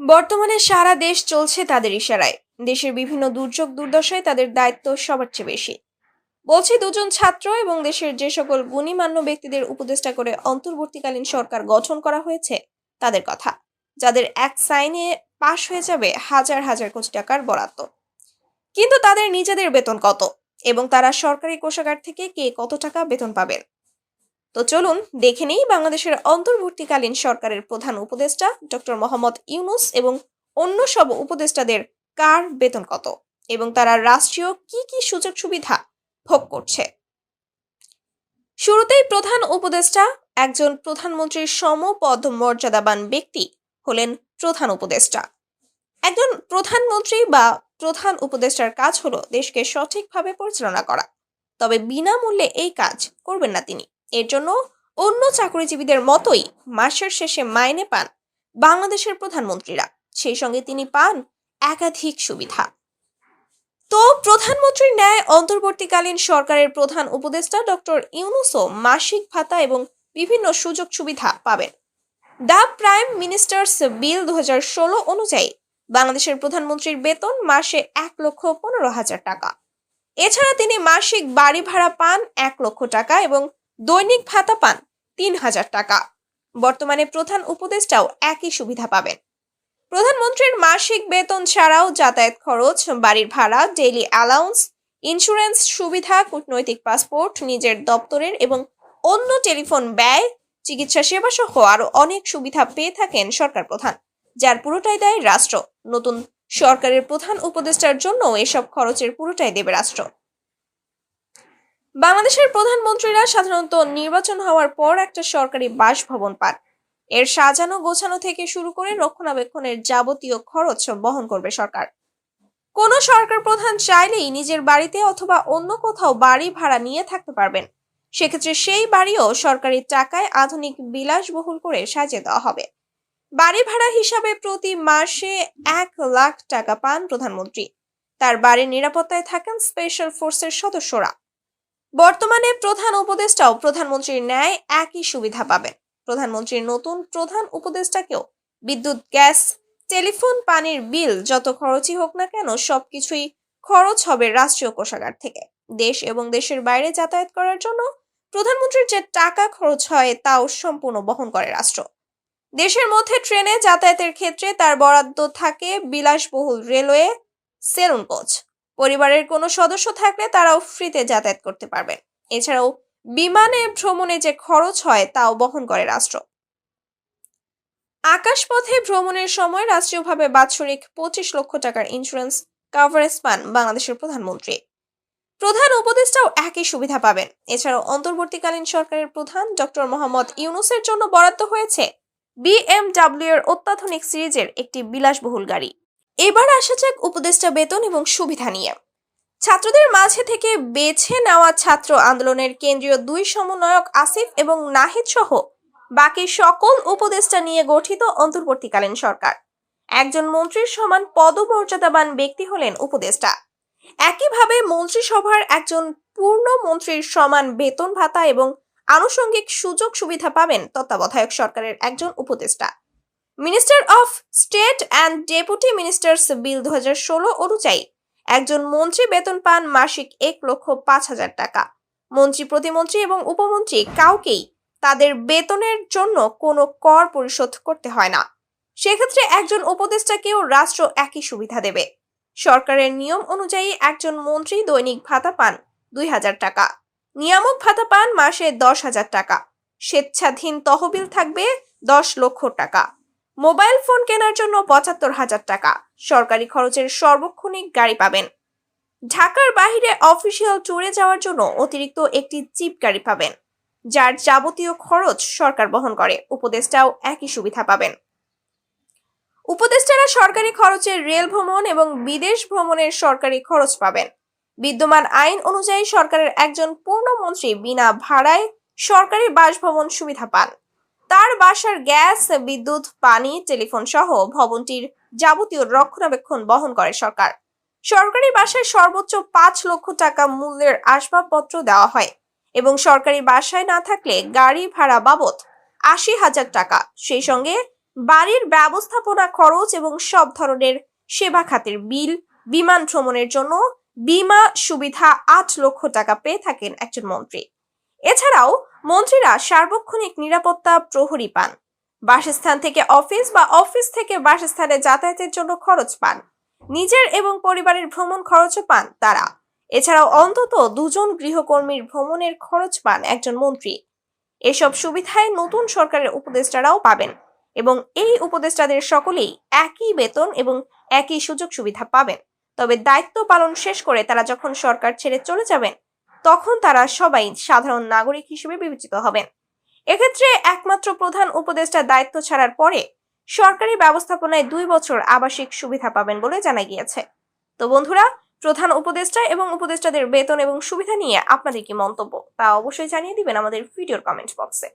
বর্তমানে সারা দেশ চলছে তাদের ইশারায়। দেশের বিভিন্ন দুর্যোগ দুর্দশায় তাদের দায়িত্ব সবার চেয়ে বেশি। বলছে দুজন ছাত্র এবং দেশের যে সকল গুণীমান্য ব্যক্তিদের উপদেষ্টা করে অন্তর্বর্তীকালীন সরকার গঠন করা হয়েছে, তাদের কথা, যাদের এক সাইনে পাশ হয়ে যাবে হাজার হাজার কোটি টাকার বরাদ্দ। কিন্তু তাদের নিজেদের বেতন কত এবং তারা সরকারি কোষাগার থেকে কে কত টাকা বেতন পাবেন? তো চলুন দেখে নেই বাংলাদেশের অন্তর্বর্তীকালীন সরকারের প্রধান উপদেষ্টা ডক্টর মোহাম্মদ ইউনুস এবং অন্য সব উপদেষ্টাদের কার বেতন কত এবং তারা রাষ্ট্রীয় কি কি সুযোগ সুবিধা ভোগ করছে। শুরুতেই প্রধান উপদেষ্টা একজন প্রধানমন্ত্রীর সমপদ মর্যাদাবান ব্যক্তি হলেন প্রধান উপদেষ্টা। একজন প্রধানমন্ত্রী বা প্রধান উপদেষ্টার কাজ হলো দেশকে সঠিকভাবে পরিচালনা করা। তবে বিনামূল্যে এই কাজ করবেন না তিনি। এর জন্য অন্য চাকরিজীবীদের মতোই মাসের শেষে মাইনে পান বাংলাদেশের প্রধানমন্ত্রীরা। সেই সঙ্গে তিনি পান একাধিক সুবিধা। তো প্রধানমন্ত্রীর ন্যায় অন্তর্বর্তীকালীন সরকারের প্রধান উপদেষ্টা ডক্টর ইউনুসও মাসিক ভাতা এবং বিভিন্ন সুযোগ সুবিধা পাবেন। দ্য প্রাইম মিনিস্টার্স বিল দু হাজার ষোলো অনুযায়ী বাংলাদেশের প্রধানমন্ত্রীর বেতন মাসে এক লক্ষ পনেরো হাজার টাকা। এছাড়া তিনি মাসিক বাড়ি ভাড়া পান এক লক্ষ টাকা এবং দৈনিক ভাতা পান তিন হাজার টাকা। বর্তমানে প্রধান উপদেষ্টাও একই সুবিধা পাবেন। প্রধানমন্ত্রীর মাসিক বেতন ছাড়াও যাতায়াত খরচ, বাড়ির ভাড়া, ডেইলি অ্যালাউন্স, ইন্স্যুরেন্স সুবিধা, কূটনৈতিক পাসপোর্ট, নিজের দপ্তরের এবং অন্য টেলিফোন ব্যয়, চিকিৎসা সেবা সহ আরও অনেক সুবিধা পেয়ে থাকেন সরকার প্রধান, যার পুরোটাই দেয় রাষ্ট্র। নতুন সরকারের প্রধান উপদেষ্টার জন্য এসব খরচের পুরোটাই দেবে রাষ্ট্র। বাংলাদেশের প্রধানমন্ত্রীরা সাধারণত নির্বাচন হওয়ার পর একটা সরকারি বাসভবন পান। এর সাজানো গোছানো থেকে শুরু করে রক্ষণাবেক্ষণের যাবতীয় খরচ বহন করবে সরকার। কোনো সরকার প্রধান চাইলেই নিজের বাড়িতে অথবা অন্য কোথাও বাড়ি ভাড়া নিয়ে থাকতে পারবেন। সেক্ষেত্রে সেই বাড়িও সরকারি টাকায় আধুনিক বিলাসবহুল করে সাজিয়ে দেওয়া হবে। বাড়ি ভাড়া হিসাবে প্রতি মাসে এক লাখ টাকা পান প্রধানমন্ত্রী। তার বাড়ির নিরাপত্তায় থাকেন স্পেশাল ফোর্সের সদস্যরা। বর্তমানে প্রধান উপদেষ্টাও প্রধানমন্ত্রীর ন্যায় একই সুবিধা পাবেন। প্রধানমন্ত্রীর নতুন প্রধান উপদেষ্টাকেও বিদ্যুৎ, গ্যাস, টেলিফোন, পানির বিল যত খরচই হোক না কেন সবকিছুই খরচ হবে রাষ্ট্রীয় কোষাগার থেকে। দেশ এবং দেশের বাইরে যাতায়াত করার জন্য প্রধানমন্ত্রীর যে টাকা খরচ হয় তাও সম্পূর্ণ বহন করে রাষ্ট্র। দেশের মধ্যে ট্রেনে যাতায়াতের ক্ষেত্রে তার বরাদ্দ থাকে বিলাসবহুল রেলওয়ে, সেলুন কোচ। পরিবারের কোনো সদস্য থাকলে তারাও ফ্রিতে যাতায়াত করতে পারবেন এছাড়াও বিমানে ভ্রমণে যে খরচ হয় তাও বহন করে রাষ্ট্র। আকাশপথে ভ্রমণের সময় রাষ্ট্রীয়ভাবে বাৎসরিক পঁচিশ লক্ষ টাকার ইন্স্যুরেন্স কাভারেজ পান বাংলাদেশের প্রধানমন্ত্রী। প্রধান উপদেষ্টাও একই সুবিধা পাবেন। এছাড়াও অন্তর্বর্তীকালীন সরকারের প্রধান ডক্টর মোহাম্মদ ইউনুসের জন্য বরাদ্দ হয়েছে বিএমডাব্লিউ এর অত্যাধুনিক সিরিজের একটি বিলাসবহুল গাড়ি। এবার আসা যাক উপদেষ্টা বেতন এবং সুবিধা নিয়ে। ছাত্রদের মাঝে থেকে বেছে নেওয়া ছাত্র আন্দোলনের কেন্দ্রীয় দুই সমন্বয়ক আসিফ এবং নাহিদ সহ বাকি সকল উপদেষ্টা নিয়ে গঠিত অন্তর্বর্তীকালীন সরকার। একজন মন্ত্রীর সমান পদমর্যাদাবান ব্যক্তি হলেন উপদেষ্টা। একইভাবে মন্ত্রিসভার একজন পূর্ণ মন্ত্রীর সমান বেতন ভাতা এবং আনুষঙ্গিক সুযোগ সুবিধা পাবেন তত্ত্বাবধায়ক সরকারের একজন উপদেষ্টা। Minister of state and deputy ministers bill দু হাজার ষোলো অনুযায়ী একজন মন্ত্রী বেতন পান মাসিক এক লক্ষ পাঁচ হাজার টাকা। মন্ত্রী, প্রতিমন্ত্রী এবং উপমন্ত্রী কাউকেই তাদের বেতনের জন্য কোনো কর পরিশোধ করতে হয় না। সেক্ষেত্রে একজন উপদেষ্টাকেও রাষ্ট্র একই সুবিধা দেবে। সরকারের নিয়ম অনুযায়ী একজন মন্ত্রী দৈনিক ভাতা পান দুই হাজার টাকা। নিয়ামক ভাতা পান মাসে দশ হাজার টাকা। স্বেচ্ছাধীন তহবিল থাকবে দশ লক্ষ টাকা। মোবাইল ফোন কেনার জন্য পঁচাত্তর হাজার টাকা। সরকারি খরচের সর্বক্ষণিক গাড়ি পাবেন। ঢাকার বাহিরে অফিসিয়াল ট্যুরে যাওয়ার জন্য অতিরিক্ত একটি চিপ গাড়ি পাবেন, যার যাবতীয় খরচ সরকার বহন করে। উপদেষ্টাও একই সুবিধা পাবেন। উপদেষ্টারা সরকারি খরচের রেল ভ্রমণ এবং বিদেশ ভ্রমণের সরকারি খরচ পাবেন। বিদ্যমান আইন অনুযায়ী সরকারের একজন পূর্ণমন্ত্রী বিনা ভাড়ায় সরকারি বাসভবন সুবিধা পান। তার বাসার গ্যাস, বিদ্যুৎ, পানি, টেলিফোন সহ ভবনটির যাবতীয় রক্ষণাবেক্ষণ বহন করে সরকার। সরকারি বাসায় সর্বোচ্চ পাঁচ লক্ষ টাকা মূল্যের আসবাবপত্র দেওয়া হয় এবং সরকারি বাসায় না থাকলে গাড়ি ভাড়া বাবদ আশি হাজার টাকা। সেই সঙ্গে বাড়ির ব্যবস্থাপনা খরচ এবং সব ধরনের সেবা খাতের বিল, বিমান ভ্রমণের জন্য বিমা সুবিধা আট লক্ষ টাকা পেয়ে থাকেন একজন মন্ত্রী। এছাড়াও মন্ত্রীরা সার্বক্ষণিক নিরাপত্তা প্রহরী পান। বাসস্থান থেকে অফিস বা অফিস থেকে বাসস্থানে যাতায়াতের জন্য খরচ পান। নিজের এবং পরিবারের ভ্রমণ খরচও পান তারা। এছাড়াও অন্তত দুজন গৃহকর্মীর ভ্রমণের খরচ পান একজন মন্ত্রী। এসব সুবিধায় নতুন সরকারের উপদেষ্টারাও পাবেন এবং এই উপদেষ্টাদের সকলেই একই বেতন এবং একই সুযোগ সুবিধা পাবেন। তবে দায়িত্ব পালন শেষ করে তারা যখন সরকার ছেড়ে চলে যাবেন তখন তারা সবাই সাধারণ নাগরিক হিসেবে বিবেচিত হবেন এক্ষেত্রে একমাত্র প্রধান উপদেষ্টা দায়িত্ব ছাড়ার পরে সরকারি ব্যবস্থাপনায় দুই বছর আবাসিক সুবিধা পাবেন বলে জানা গিয়েছে। তো বন্ধুরা, প্রধান উপদেষ্টা এবং উপদেষ্টাদের বেতন এবং সুবিধা নিয়ে আপনাদের কি মন্তব্য তা অবশ্যই জানিয়ে দিবেন আমাদের ভিডিওর কমেন্ট বক্সে